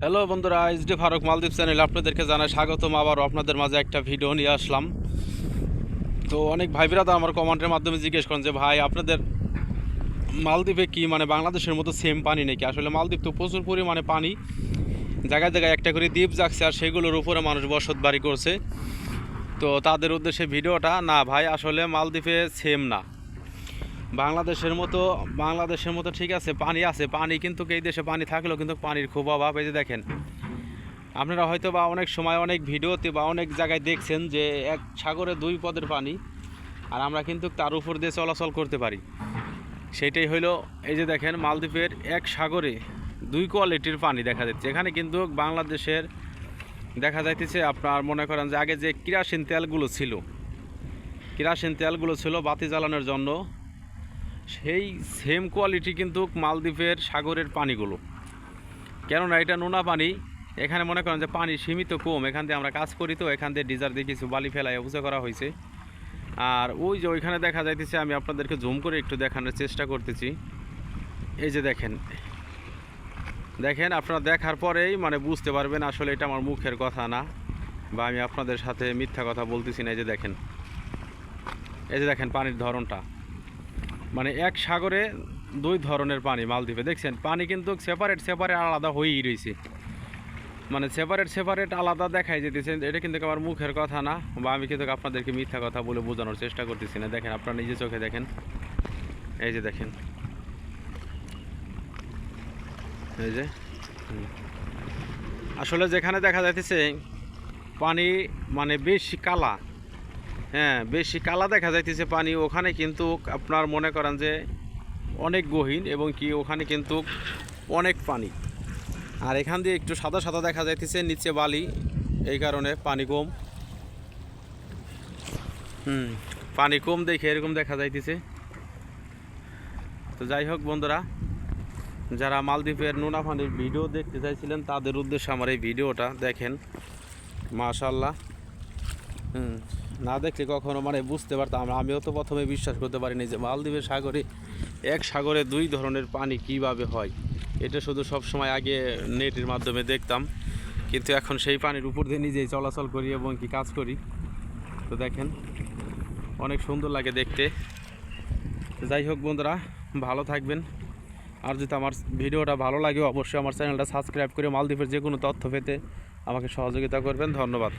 Hello বন্ধুরা H D Farooq Maldives channel আপনাদেরকে জানাই স্বাগতম। আবারও আপনাদের মাঝে একটা ভিডিও নিয়ে আসলাম। তো অনেক ভাই বিরাদা আমার কমেন্টের মাধ্যমে জিজ্ঞেস করেন যে, ভাই, আপনাদের মালদ্বীপে কি মানে বাংলাদেশের মতো সেম পানি নাকি? আসলে মালদ্বীপ তো প্রচুর পরিমাণে পানি। জায়গায় জায়গায় একটা করে দ্বীপ যাচ্ছে আর সেগুলোর উপরে মানুষ বসত বাড়ি করছে। তো তাদের উদ্দেশ্যে ভিডিওটা না, ভাই, আসলে মালদ্বীপে সেম না। বাংলাদেশের মতো বাংলাদেশের মতো ঠিক আছে, পানি আছে, পানি কিন্তু এই দেশে পানি থাকলেও কিন্তু পানির খুব অভাব। এই যে দেখেন, আপনারা হয়তো বা অনেক সময় অনেক ভিডিওতে বা অনেক জায়গায় দেখছেন যে এক সাগরে দুই পদের পানি, আর আমরা কিন্তু তার উপর দিয়ে চলাচল করতে পারি। সেটাই হইল এই যে দেখেন, মালদ্বীপের এক সাগরে দুই কোয়ালিটির পানি দেখা যাচ্ছে। এখানে কিন্তু বাংলাদেশের দেখা যাইতেছে আপনার মনে করেন যে আগে যে কিরাসিন তেলগুলো ছিল, কিরাসিন তেলগুলো ছিল বাতি জ্বালানোর জন্য। সেই সেম কোয়ালিটি কিন্তু মালদ্বীপের সাগরের পানিগুলো। কেননা এটা নোনা পানি, এখানে মনে করেন যে পানি সীমিত কম, এখান দিয়ে আমরা কাজ করি তো, এখান দিয়ে ডিজার দিয়ে কিছু বালি ফেলায় উঁচু করা হয়েছে। আর ওই যে ওইখানে দেখা যাইতেছে, আমি আপনাদেরকে জুম করে একটু দেখানোর চেষ্টা করতেছি। এই যে দেখেন দেখেন আপনারা দেখার পরেই মানে বুঝতে পারবেন আসলে এটা আমার মুখের কথা না, বা আমি আপনাদের সাথে মিথ্যা কথা বলতেছি না। এই যে দেখেন, এই যে দেখেন পানির ধরনটা। মানে এক সাগরে দুই ধরনের পানি মালদ্বীপে, দেখছেন? পানি কিন্তু সেপারেট সেপারেট আলাদা হয়েই রয়েছে। মানে সেপারেট সেপারেট আলাদা দেখাই যেতেছে। এটা কিন্তু আমার মুখের কথা না, বা আমি কিন্তু আপনাদেরকে মিথ্যা কথা বলে বোঝানোর চেষ্টা করতেছি না। দেখেন, আপনারা নিজে চোখে দেখেন। এই যে দেখেন। এই যে। আসলে যেখানে দেখা যাইতেছে, পানি মানে বেশি কালা। হ্যাঁ বেশি কালা দেখা যাইতেছে পানি। ওখানে কিন্তু আপনার মনে করেন যে অনেক গহীন এবং কি ওখানে কিন্তু অনেক পানি। আর এখান দিয়ে একটু সাদা সাদা দেখা যাইতেছে, নিচে বালি, এই কারণে পানি কম। হুম, পানি কম দেখে এরকম দেখা যাইতেছে। তো যাই হোক বন্ধুরা, যারা মালদ্বীপের নোনা পানির ভিডিও দেখতে চাইছিলেন, তাদের উদ্দেশ্যে আমার এই ভিডিওটা দেখেন। মাশাল্লাহ হুম। না দেখলে কখনো মানে বুঝতে পারতাম। আমিও তো প্রথমে বিশ্বাস করতে পারিনি যে মালদ্বীপের সাগরে এক সাগরে দুই ধরনের পানি কীভাবে হয়। এটা শুধু সব সময় আগে নেটের মাধ্যমে দেখতাম। কিন্তু এখন সেই পানির উপর দিয়ে নিজেই চলাচল করি এবং কি কাজ করি। তো দেখেন, অনেক সুন্দর লাগে দেখতে। যাই হোক বন্ধুরা, ভালো থাকবেন। আর যদি আমার ভিডিওটা ভালো লাগে, অবশ্যই আমার চ্যানেলটা সাবস্ক্রাইব করে মালদ্বীপের যে কোনো তথ্য পেতে আমাকে সহযোগিতা করবেন। ধন্যবাদ।